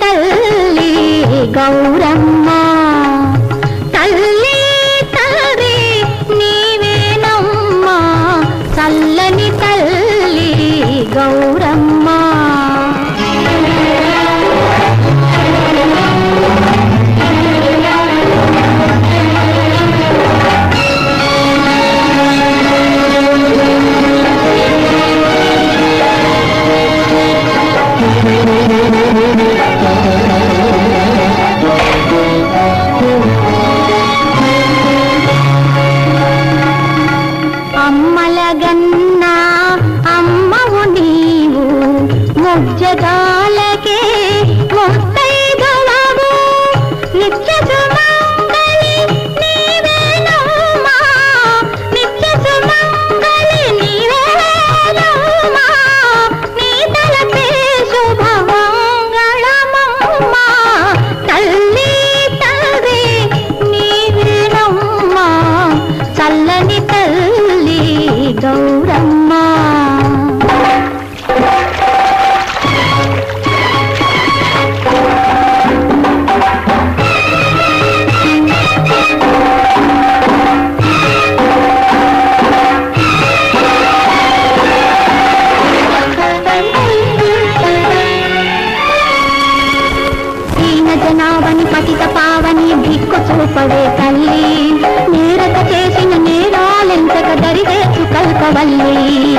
తల్లి గౌరమ్మ. తల్లి తల్లి నీవేనమ్మ. చల్లని తల్లి గౌరమ్మ. జగన్నా అమ్మవు నీవు ముగ్జగా గౌరమ్మా. జనావని పతిత పావని దిక్కు చూపడే తల్లి. வல்லி